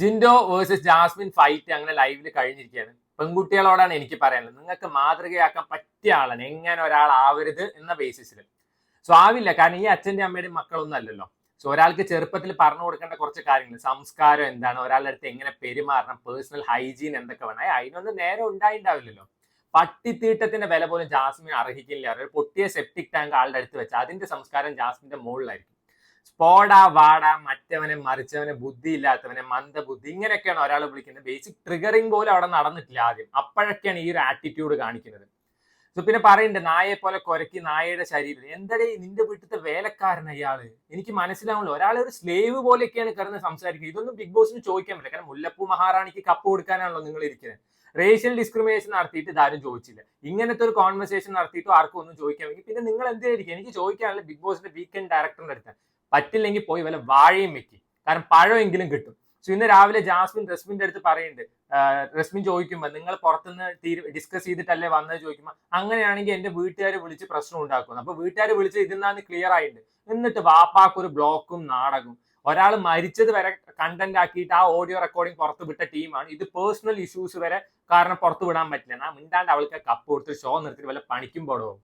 Jinto versus Jasmine fight അങ്ങനെ ലൈവിൽ കഴിഞ്ഞിരിക്കുകയാണ്. പെൺകുട്ടികളോടാണ് എനിക്ക് പറയാനുള്ളത്. നിങ്ങൾക്ക് മാതൃകയാക്കാൻ പറ്റിയ ആളാണ്. എങ്ങനെ ഒരാൾ ആവരുത് എന്ന ബേസിസിൽ സോ ആവില്ല. കാരണം ഈ അച്ഛന്റെ അമ്മയുടെയും മക്കളൊന്നും അല്ലല്ലോ. സോ ഒരാൾക്ക് ചെറുപ്പത്തിൽ പറഞ്ഞു കൊടുക്കേണ്ട കുറച്ച് കാര്യങ്ങൾ. സംസ്കാരം എന്താണ്? ഒരാളുടെ അടുത്ത് എങ്ങനെ പെരുമാറണം? പേഴ്സണൽ ഹൈജീൻ എന്തൊക്കെ വേണം? അതിനൊന്നും നേരെ ഉണ്ടായിണ്ടാവില്ലല്ലോ. പട്ടിത്തീട്ടത്തിന്റെ വില പോലും ജാസ്മിൻ അർഹിക്കില്ല. ഒരു പൊട്ടിയ സെപ്റ്റിക് ടാങ്ക് ആളുടെ അടുത്ത് വെച്ച് അതിന്റെ സംസ്കാരം ജാസ്മിന്റെ മുകളിലായിരിക്കും. സ്പോടാ വാടാ മറ്റവനെ മറിച്ചവനെ ബുദ്ധി ഇല്ലാത്തവനെ മന്ദബുദ്ധി ഇങ്ങനെയൊക്കെയാണ് ഒരാൾ വിളിക്കുന്നത്. ബേസിക് ട്രിഗറിങ് പോലും അവിടെ നടന്നിട്ടില്ല ആദ്യം. അപ്പോഴൊക്കെയാണ് ഈ ഒരു ആറ്റിറ്റ്യൂഡ് കാണിക്കുന്നത്. സോ പിന്നെ പറയുന്നുണ്ട് നായയെ പോലെ കുരക്കി നായയുടെ ശരീരം. എന്തടേ നിന്റെ വീട്ടിലത്തെ വേലക്കാരൻ അയാൾ എനിക്ക് മനസ്സിലാവുള്ളൂ ഒരാൾ ഒരു സ്ലേവ് പോലെയൊക്കെയാണ് കിടന്ന് സംസാരിക്കുന്നത്. ഇതൊന്നും ബിഗ് ബോസിന് ചോദിക്കാൻ പറ്റില്ല. കാരണം മുല്ലപ്പൂ മഹാറാണിക്ക് കപ്പ് കൊടുക്കാനാണല്ലോ നിങ്ങൾ ഇരിക്കുന്നത് റേഷ്യൽ ഡിസ്ക്രിമിനേഷൻ നടത്തിയിട്ട് ഇതാരും ചോദിച്ചില്ല. ഇങ്ങനത്തെ ഒരു കോൺവെർസേഷൻ നടത്തിയിട്ട് ആർക്കും ഒന്നും ചോദിക്കാൻ പിന്നെ നിങ്ങൾ എന്തിനായിരിക്കും എനിക്ക് ചോദിക്കാനുള്ള ബിഗ് ബോസിന്റെ വീക്കെൻഡ് ഡയറക്ടറിന്റെ അടുത്ത്. പറ്റില്ലെങ്കിൽ പോയി വല്ല വാഴയും വെക്കി. കാരണം പഴമെങ്കിലും കിട്ടും. സോ ഇന്ന് രാവിലെ ജാസ്മിൻ റസ്മിന്റെ അടുത്ത് പറയുന്നുണ്ട്. റസ്മിൻ ചോദിക്കുമ്പോൾ നിങ്ങൾ പുറത്തുനിന്ന് തീരു ഡിസ്കസ് ചെയ്തിട്ടല്ലേ വന്നത്? ചോദിക്കുമ്പോൾ അങ്ങനെയാണെങ്കിൽ എന്റെ വീട്ടുകാർ വിളിച്ച് പ്രശ്നം ഉണ്ടാക്കുന്നു. അപ്പൊ വീട്ടുകാർ വിളിച്ച് ഇതിന്നാന്ന് ക്ലിയർ ആയിട്ടുണ്ട്. എന്നിട്ട് വാപ്പാക്കൊരു ബ്ലോക്കും നാടകവും. ഒരാൾ മരിച്ചത് വരെ കണ്ടന്റ് ആക്കിയിട്ട് ആ ഓഡിയോ റെക്കോർഡിംഗ് പുറത്ത് വിട്ട ടീമാണ്. ഇത് പേഴ്സണൽ ഇഷ്യൂസ് വരെ കാരണം പുറത്ത് വിടാൻ പറ്റില്ല. ഞാൻ മിണ്ടാണ്ട് അവൾക്ക് കപ്പ് കൊടുത്ത് ഷോ നിർത്തിയിട്ട് വല്ല പണിക്കും പോടോ